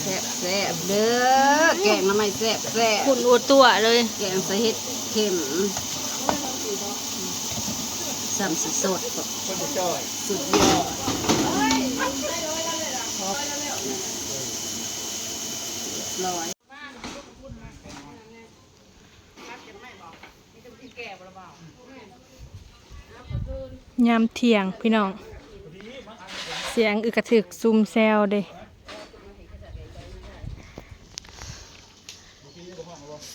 แซ่บแซ่บเด้อแกงน้ำไม่แซ่บแซ่บคุณอัวตัวเลยแกงใส่เห็ดเข็มสัมสดสดสุดยอดร้อยยามเที่ยงพี่น้อง เสียงอึกกระถึกซุมแซวเด้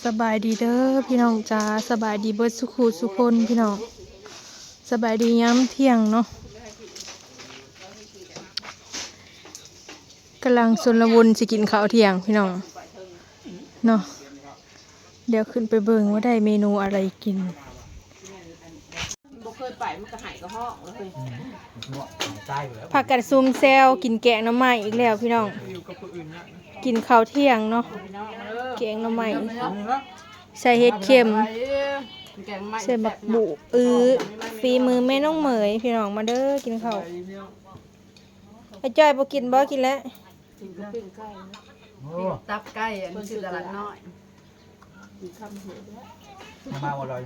สบายดีเด้อพี่น้องจ้าสบายดีเบิร์ดสุขูสุคนพี่น้องสบายดียามเที่ยงเนาะกำลังสนละวนสิกินข้าวเที่ยงพี่น้องเนาะเดี๋ยวขึ้นไปเบิ่งว่าได้เมนูอะไรกิน เคยไปมันก็หายกระห้องเลยผักกัดซุมแซวกินแกงหน้ำไม้อีกแล้วพี่น้องกินข้าวเที่ยงเนาะแกงหน้ำไม้ใส่เห็ดเค็ม แกงไม่ใส่บักบุอื้อฝีมือแม่น้องเหมยพี่น้องมาเด้อกินข้าวไอ้จ้อยบ่กินบ่กินแล้วกินกับปิ้งไก่ตับไก่อันนี้คือตลาดน้อยมามาหมดเลย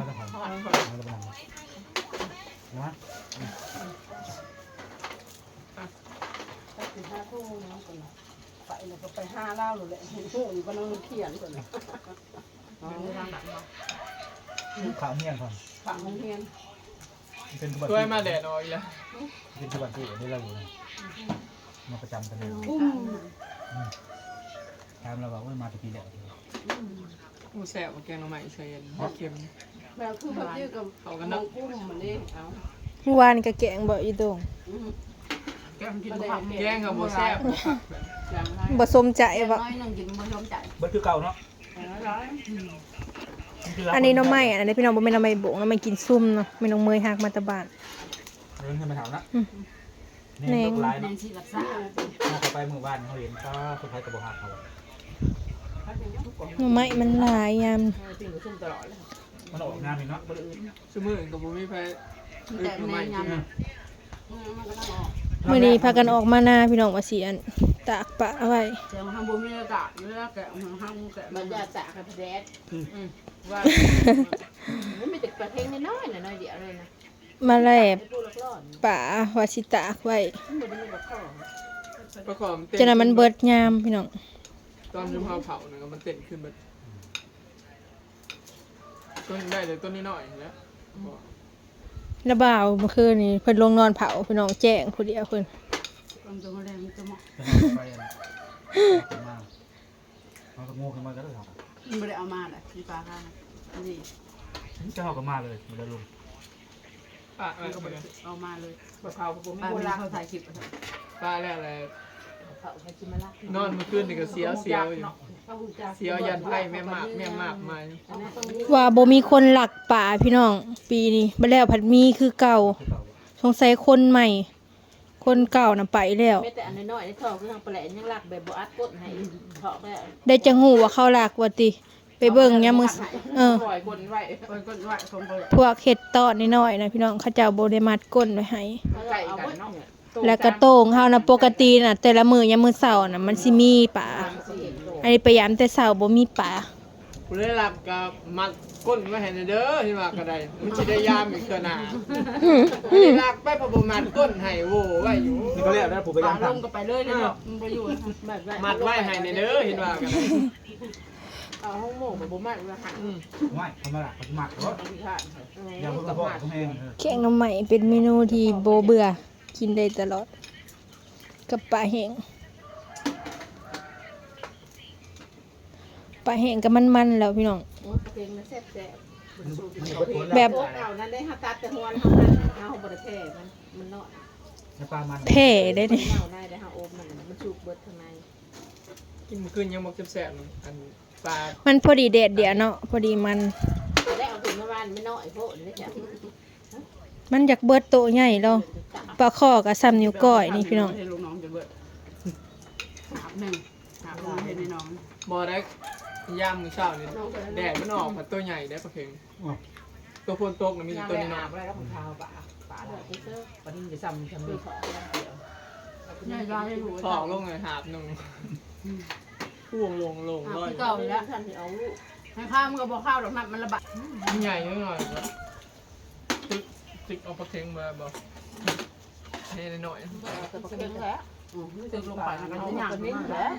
มาตะพันมาตะพันนะไปแล้วก็ไปห้าเล่าเลยเห็นหูอยู่ก็น้องเขียนก่อนข้าวเมี่ยงก่อนฝั่งของเฮียนเป็นทุบันช่วยมาแดดออกอีกแล้วเป็นทุบันที่นี่เราอยู่มาประจำกันเลยอุ้มถามเราบอกว่ามาตะกี้เดียว หมูแสบกับแกงหน่อไม้เชยนเค็ม แมวคือแบบยืดกับเขากันน้อเนาะงกุ้มมันนี่เอาเมื่อวานก็แกงบ่อีโดงแกงกินผักแกงกับหมูแซ่บอย่างไรบ่สมใจแกงบ่น้อยนึงกินบ่ยอมใจเบิร์ดคือเก่าเนาะร้อยอันนี้หน้ำไม้อันนี้พี่น้องบ่แม่นหน้ำไม้บงหน้ำไม้กินซุ่มเนาะแม่น้องเมยฮักมาแตะบ้านเรื่องขึ้นมาถามนะแหน่นี่งลูกลายแมเนาะงชีรักษาถ้าเขาไปหมู่บ้านเขาเห็นก็คนไทยกระบอกหักเขาหน้ำไม้มันหลายยาม กินกับซุ่มตลอดเลยมันออกงานเลยเนาะสมือกับบุมีไฟแต่ในยำมันก็ต้องออกมื้อนี้พากันออกมาหน้าพี่น้องว่าสิอันตากปะเอาไว้เดี๋ยวทำบุญมีอากาศเลือแกะทำแกะมันจะตากกับแดดว่าไม่ไม่ติดประเทศน้อยๆน้อยเดียวเลยนะมาแลบดูลักล่อนป่าวาสิตากไว้ไม่ได้มีแบบข้าวประกอบเต้นจนนั้นมันเบิดยามพี่น้องตอนจุ่มเผาเผาเนี่ยมันเต้นขึ้นมา ต้นได้เลยต้นนี้หน่อยแล้วระบ่าวเมื่อคืนนี้เพิ่นลงนอนเผาพี่น้องแจ้งผู้เดียวเพิ่นมันจะมาแรงจะเหมาะจะไปอะไรมาเขาก็งูขึ้นมาก็ได้หรอไม่ได้เอามาเลยที่ปลาค่ะนี่จะเขาก็มาเลยมาเลยลุงปลาอะไรก็ไปเอามาเลยปลาเผาผมปลาไม่เวรู้ลาละเขาถ่ายคลิปปลาแล้วอะไร เขาให้กินมาละนอนเมื่อคืนนี่ก็เสียวเสียวอยู่เสียวยันไพ่แม่มากแม่มากมาว่าบ่มีคนหลักป่าพี่น้อง ปีนี้บ่แล้วผัดมีคือเก่าคือเก่า สงสัยคนใหม่ คนเก่าน่ะไปแล้ว ไม่แต่อันน้อยๆในท่อคือทางปลาแหลยังรักแบบบ่อัดกดให้เถาะได้ได้จังหูว่าเขาหลักว่าติ ไปเบิ่งยามมื้อเออ ปล่อยคนไว้ปล่อยคนไว้คงบ่พวกเห็ดตอดน้อยๆนะพี่น้องเขาเจ้าบ่ได้มัดก้นไว้ให้ ไก่กันเนาะ แล้วก็โต่งเฮานะปกติน่ะ แต่ละมื้อยามมื้อเช้าน่ะมันสิมีป่าอันนี้ไปยามแต่เช้าบ่มีป่ากูได้รับกับมัดก้นไว้ให้เด้อที่มากระไดมันจะได้ยามอีกเกินหนาอันนี้รักไปพอประมาณก้นให้โว้ไว้อยู่นี่ก็เรียกนะผมไปปลาย่างลทงก็ไปเลยเลยเนาะมันบ่อยู่แบบมัดไว้ให้เด้อเห็นว่ากันเอาห้องโม่แบบบ่มัดว่าหันอืมำไม่ทำมาละเขาจะหมักรถที่ข้างยังพูดกับพ่อเขาเองแกงหน่อไม้เป็นเมนูที่บ่เบื่อ กินได้ตลอด กับปลาแห้งปลาแห้งก็มันๆแล้วพี่น้อง โอ้ยเพลงมันแซ่บแบบๆเก่านั้นได้หาตัดแต่ฮวนเฮานั้นเฮาบ่ได้แท้มันมันน้อยในปลามันแผ่ได้นี่เฮาได้ได้เฮาโอมมันมันสุกเบิดข้างในกินมื้อคืนยังบ่แซ่บๆอันปลามันพอดีเด็ดเดียวเนาะพอดีมัน ได้เอาถึงเมื่อวานไม่น้อยโพดเลยจ้ะมันอยากเบิดโตใหญ่แล้ว ปลาข้อกับซ้ำนิ้วก้อยนี่พี่น้อง ให้ลูกน้องจะเบิดหาบหนึ่งหาบน้องให้น้องบ่ได้ยามมื้อเช้านี่แดดมันออกมาตัวใหญ่ได้ปลาเค็งตัวโพนตกน่ะมีแต่ตัวนี้หาเนาะบอะไรแล้วของเท้าป่าป่าเดี๋ยวไปเจอวันนี้จะซ้ำซ้ำไปนี่ขอเดียวใหญ่ได้หูทองลงเลยหาบหนึ่งพ่วงลงลงอะร้อยพี่เก่าแล้วท่านที่เอาลูกให้ข้าวมันก็บอกข้าวดอกมันมันระบาดใหญ่หน่อยก็ติ๊กติ๊กเอาปลาเค็งมาบอกให้หน่อยแต่ปกติแล้วอืมไม่ถึงลงไปมันก็จะหนักนิดแล้ว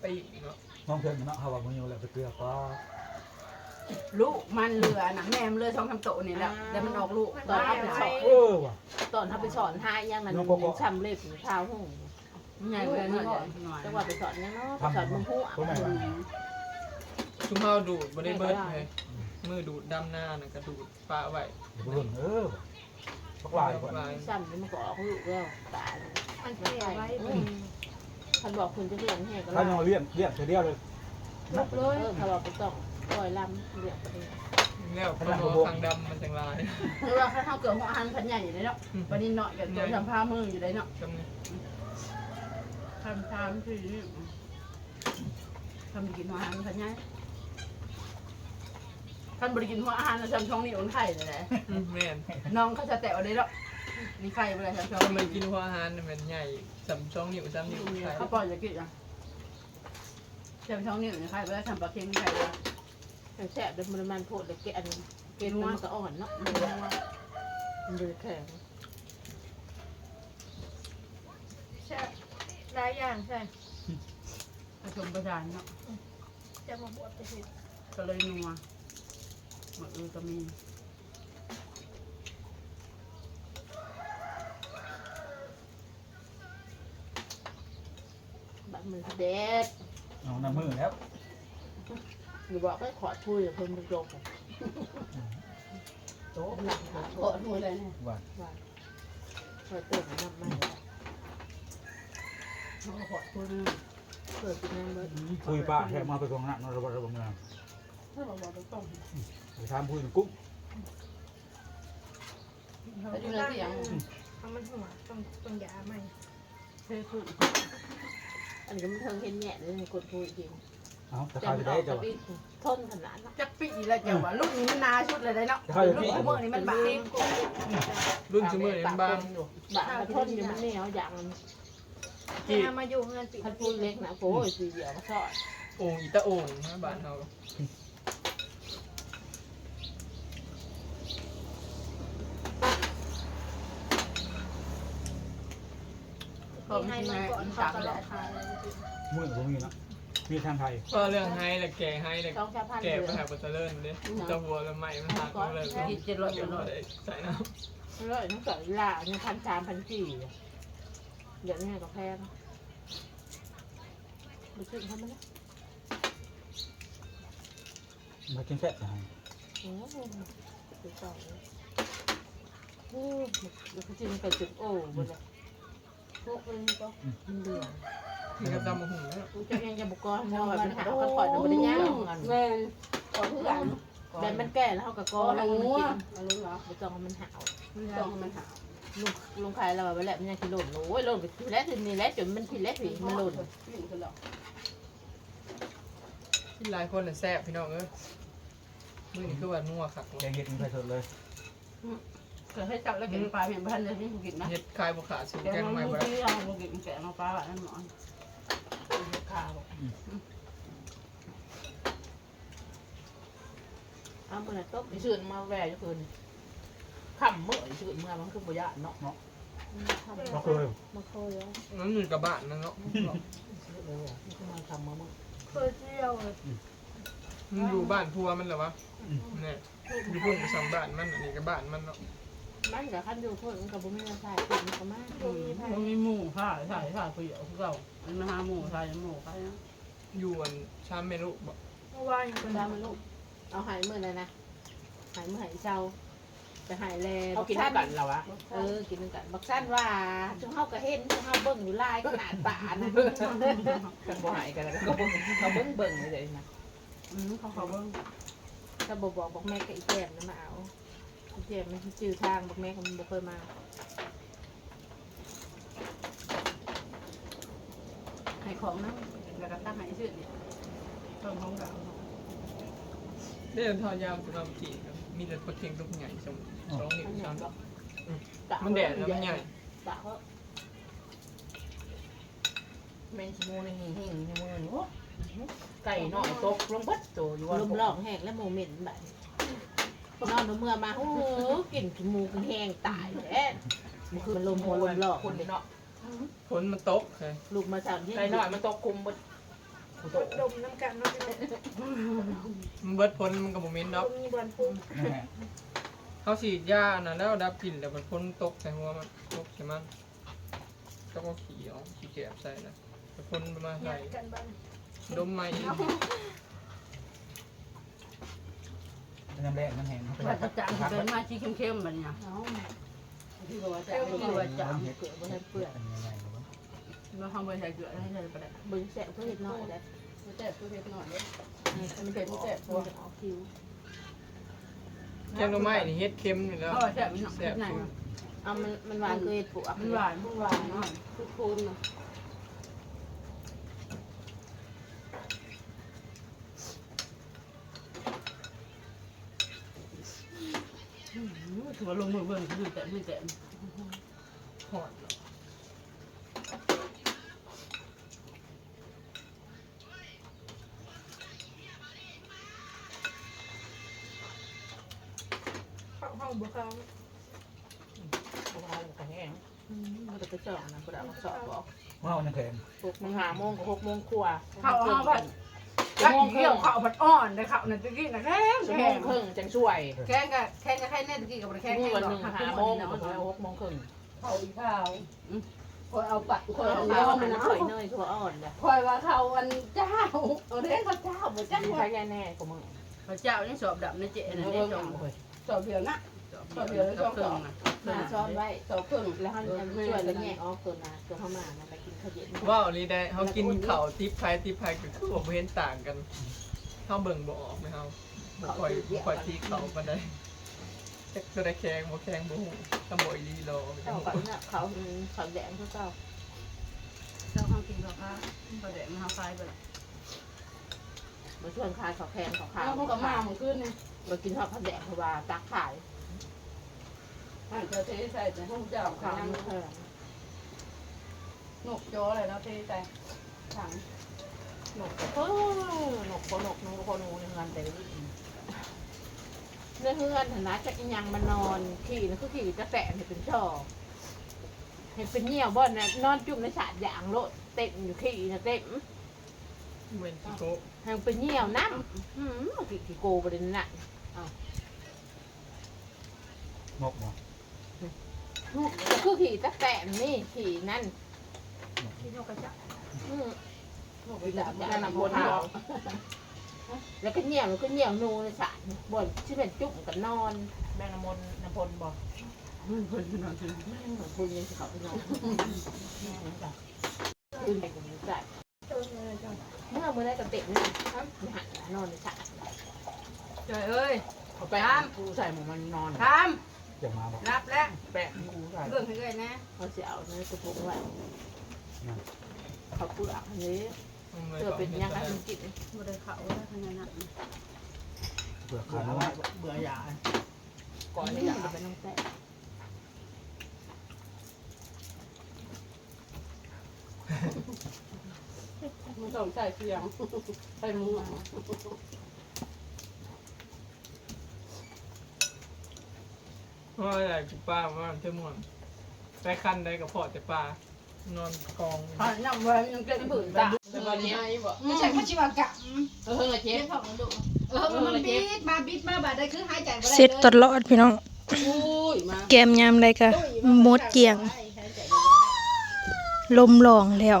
ไปอีกเนาะน้องเพื่อนมันเนาะเขาว่ามึงอยู่แล้วไปเกลือก็ลูกมันเรือนะแม่มันเรือสองคำโตนี่แหละแล้วมันออกลูกตอนเขาไปสอนเออว่ะตอนเขาไปสอนหายังนั้นช้ำเล็บเท้าหุ่งใหญ่เลยหน่อยจังหวะไปสอนยังเนาะสอนมึงหัวชุมเฮาดูดบ่ได้เบิดเลย มือดูดดำหน้าน่ะก็ดูดปลาไว้เดี๋ยวรุ่นเออว่ะพักหลายกว่าปลาช้ำมันก็ออกลูกแล้วตายมันเสียไว้ท่านบอกคุณจะเรียนให้ก็ถ้าได้นอนเลี้ยงเลี้ยงเดียวเลยลุกเลยเออเขาบอกไปต้องปล่อยลำเรียกไปเลยแล้วปลาโมทางดำมันจังลายเพราะว่าถ้าเขาเกิดหัวหันพันใหญ่อยู่เลยเนาะวันนี้หน่อยกับตัวทำผ้ามืออยู่เลยเนาะจำนี่ทำทำคือทำกินหัวหันพันใหญ่ ท่านบริกินหัวอาหารทำช่องนี้อุ่นไข่เลยแหละแม่นน้องเขาจะแตะเอาได้แล้วมีไข่อะไรทำช่องทำไมกินหัวอาหารน่ะมันใหญ่สามช่องนิ้วสามนิ้วใช่เขาปล่อยจะกินอะทำช่องนี้อุ่นไข่ไปแล้วทำปลาเค็มไข่แล้วแซ่บเป็นมันมันโพดเลยแกนเกนมันก็อ่อนเนาะมันมันเลยแข็งใช่หลายอย่างใช่ผสมประสานเนาะจะมาบวชไปสิก็เลยนัวห มดเลยก็มีบัดมือเด็ดเอาน้ำมือแล้วหนูบอกให้ขอช่วยเพิ่มเป็นโรคโต๊ะหนักขอช่วยเลยเนี่ยว่าคอยเติมน้ำมันเขาขอช่วยเลยเปิดกินน้ำเลยคุยป้าแค่มาไปกองน้ำนอนระเบิดระเบิดเมืองถ้าบอกว่าต้อง ไปทำคุยถึงกุ้งไปดูเลยที่ยังเอามันหัวต้องต้องยาใหม่เท่ขึ้นอันนี้ก็มันเทิงเห็นแง่เลยกดพูดจริงเอาแต่แต่ข้าวมัจะนอได้อกจะจะว่าปีทนขนาดจะปีแล้วจะว่าลูกนี้มันนาชุดเลยได้เนาะจะเข้าไปลูกพี่เมื่อนี้มันบางรุ่นสมือนี่มันบางบางทนอยู่มันเหนียวอย่างมันจะเอามาอยู่เงินปีท่านพูดเล็กนะโอ้ยสีเดียวมาทอดโอ่งอีตาโอ่งนะบ้านเรา มีให้มันก่อนเขาตลอดทางเลยมือตรงนี้เนาะมีทางไทยก็เรื่องให้แต่แก่ให้แต่ช่องชาพันแก่เดืไปอนหาปัตเตอร์เลยเลยจะหัวแล้วใหม่มันหักมาเลยกินเจ็ดร้อยเจ็ดร้อยใส่น้ร้อยน้ำเกลือล่าเนี่ยพันสามพันสี่เดี๋ยวนี้ก็แพงดูขึ้นเขาไหมนะมากินแซ่บจะให้โอ้โหดูต่อเลยโอ้เดี๋ยวเขาจิ้มไปจุดโอ้บนเลย พวกนี้ก็มันเดือดำมันก็ตำมะหุ่นแล้วกูจะยังจะบุกกอนมองแบบหาเขาขอดมันได้ยังแม่ขอทุกอย่างแบบมันแก่แล้วเขากับกอแล้วมันกินอะไรเหรอไม่ต้องมันหาวไม่ต้องมันหาวลุงลุงขายเราไปแล้วมันยังกินหล่นโอ้ยหล่นไปทีแรกทีนี้แล้วจนมันทีแรกทีมันหล่นที่หลายคนน่ะแซ่บพี่น้องเอ้ยมือนี่คือว่านัวคักแกงเห็ดมีไฟสดเลย เคยให้จับแล้วกินปลาเห็นพันเลยที่กินนะเฮ็ดคายบ่ขาดสูตรแกแกงงใหม่มันบ่ได้ที่เรากินแกงเอาปลาแบบนั้นหนอนข้าวเอาไปเลยต้มชื่นมาแหวกคืนขำเมื่อชื่นเมื่อมันคือบุญญาเนาะเราเคยมาเคยแล้วมันเหมือนกับบ้านนั่นเนาะเลยอะมันคือมาทำมาเมื่อเคยเที่ยวเลยมันอยู่บ้านพัวมันเหรอวะเนี่ยอยู่พุ่นไปสองบ้านมันอันนี้ก็บ้านมันเนาะ มันกับขั้นอยู่คนกับบุ้มไม่ใช่กินก็มากมันมีหมูค่ะใช่ใช่เปรี้ยวคือเก่ามันมาหาหมูใช่หมูใช่นะอยู่อันชามเมรุบ่เมื่อวานยังคุเป็ณนดามันลูกเอาหายมือเลยนะหายมือหายเจ้าจะหายแลเขากินด้วยกันเหรอวะเออกินกันบักสั้นว่าจุงเฮาก็เห็นจุงเฮาเบิ่งอยู่ลายก็หนาดป่านะกันบ่หายกันแล้วก็บ่เขาเบิ่งเบิ่งเลยนะอืมเขาเขาเบิ่งถ้าบอกบอกบอกแม่กับอีแก้มนะมาเอา อีแก้มมันจือทางบอกแม่ก็มันบ่เคยมาให้ของนะแล้วก็ตั้งให้ชื่อเนี่ยต้นของเก่าเดินทอยาวสำหรับจีนครับมีแต่โปรตีนลูกใหญ่สองสองนิ้วสามกะมันแดดแล้วมันใหญ่กะเขาแม่นชิโมในหิ่งหิ่งในมือนี่โอ้ไก่น้อยตกลงบัดโตอยู่ว่าลมหลอกแห้งและโมเมนต์แบบ นอนเมื่อมาโอ้โหกลิ่นขี้มูกแห้งตายแท้มันคือลมหัวลมหลอกคนเนาะฝนมันตกเลยลูกมาจากที่ไก่น้อยมันตกคุมบัดโตดมน้ำกันเนาะมันเบิดฝนมันก็บ่เหม็นเนาะมีบอลพุ่งเขาฉีดยาน่ะแล้วดับกลิ่นแล้วมันฝนตกใส่หัวมันตกใส่มันก็ก็ขี่เอาขี่แกบใส่นะแต่ฝนมันมาใส่กันบ้านดมใหม่อีก น้ำแดงน้ำแห้งเขาไปว่าจะจางเดินมาชีเข้มๆแบบเนี้ยที่บอกว่าจะเอาที่ว่าจะเอาเกิดว่าให้เปื่อยเราทำไปใส่เกลือให้ใส่ไปได้บึงแสบเพื่อเห็ดน้อยแล้วไม่แต่ตัวเล็กหน่อยเลยมันเป็นแสบตัวออกคิวแกงหน่อไม้นี่เฮ็ดเค็มอยู่แล้วก็แซ่บมันหนักแซ่บไหนสุดเอามันมันหวานคือเห็ดปวกมันหวานมันหวานเนาะทุกคนเนาะ ถือว่าลงมือเบิ่งคือแต่ไม่แต่หอดเข้าห้องบุเข้าพวกเราก็แห้งมันจะกระจอกนะกระดาษมาสอบบอกว้าวน้ำแข็งหกโมงหาโมงกับหกโมงครัวเข้าห้องผั ดก็อีเกี่ยวเข้าผัดอ่อนได้เข้านั่นตะกี้นะแข็งชั่วโมแข็งงครึ่งจังช่วยแข็งกับแข็งกับแค่แน่ตะกี้กับแข็งนี่แข็งวันดอหกนึ่งหักหาขึ้นโมโมงงกับหกโมงครึ่งเขาอีข้าวคอยเอาปัดคคอยนเอาเอาเลี้ยวมัมันนข่อยเนยถั่วอ่อนเลยคอยว่าเขาวันเจ้าเอาเลี้ยงเขาเจ้าบ่จ้ามีใช้แน่แน่กับมึงเขาเจ้านี่สอบดับในเจนั่นเอนี่อสอบเลยสอบเดียวนะ สอบเดียวแล้วสอบสองนะมาช้อนไว้สอบครึ่งแล้วเขาจะช่วยแล้วแงะออกตัวนาตัวเข้ามานะไปกินข้าวเย็นว้าวลีได้เขากินข้าวทิพไผ่ทิพไผ่ก็คือบ่เห็นต่างกันเขาเบิ่งบ่ออกไหมเฮาบ่ค่อยบ่ค่อยตีเขาปานใดจักตัวได้แข็งบ่แข็งบ่ฮู้ตำบ่อีหลีโลเขาเขาเนี่ยเขาเขาแดงเขาเจ้าเจ้าห้องกินข้าวข้าวเขาแดดมันข้าวคลายไปละมาชวนขายเขาแพงเขาขายข้าวกับมาของขึ้นนี่มากินข้าวแดงเพราะว่าตักขาย อาจจะเทใส่แต่ห้องเจ้าข้าขาววแพงนกจออะไรเนาะเทใส่ถังหนกเออหนกคนหนกนูคนนูในเงินแต่ในเฮือนฐานะจะกินยังมานอนขี่นั่นคือขี่จะแตะให้เป็นช่อให้เป็นเหี่ยวบ่อนนะนอนจุ่มในสาดยางโลดเต็มอยู่ขี่นะเต็มเว้นที่โกะทางเป็นเหี่ยวน้ำหืมขี่ขี่โกประเด็นน่ะงกบ่ ก็คือขี่ตะแตนนี่ขี่นั่นที่นกกระจาอืมนกกระจาจะมันนำนำบบนนเอาเอาแล้วก็เหนียวแล้วก็เหนียวนูในสารบ่นที่เป็นจุ่มกับนอนแม่น้ำมนต์น้ำพลบอกคนนอนคุณยังเขาไปนอนคืนไปกับมือใจเมื่อเมื่อได้กับเต็มนี่หันนอนในสารจอยเอ้ยเอาไปกูใส่หมูมันนอนท เกี่ยวมาบ่ำรับแล้วแปะกูใส่เรื่องให้เลยนะเขาจะเอาเนื้อกระปุกไว้เขาเปลือกอันนี้มันเลยเพื่อเป็นยังไงมันกินบ่ได้เขาได้ขนาดนั้นเปลือกเบื่ขาอวแล้วเบื่อหยาก่อนไม่ที่อยาจะกเป็นน้องแต่มันต้องใส่เสียงใส่หมูเพราะอะไรกูป้าว่าเท่ม่วนไปคันได้กับพอแต่ปลานอนกองผ่านน้ำไว้ยังเกินผืนตาแต่วันนี้ไม่ใช่พัชิวากะเออเจ๊เออมันบิดมาบิดมาบาดได้คือหายใจบ่ได้เสร็จตลอดพี่น้องอุ้ยมาแกมยามใดก็หมดเกลี่ยง ลมหลองแล้ว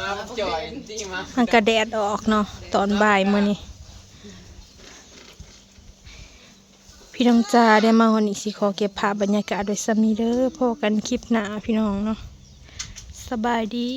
มาจ่อยจริงมามันกระแดดออกเนาะตอนบ่ายมื้อนี้ พี่น้องจ้าได้มาวันนี้สิขอเก็บภาพบรรยากาศโดยสามีเด้อพอกันคลิปหน้าพี่น้องเนาะสบายดี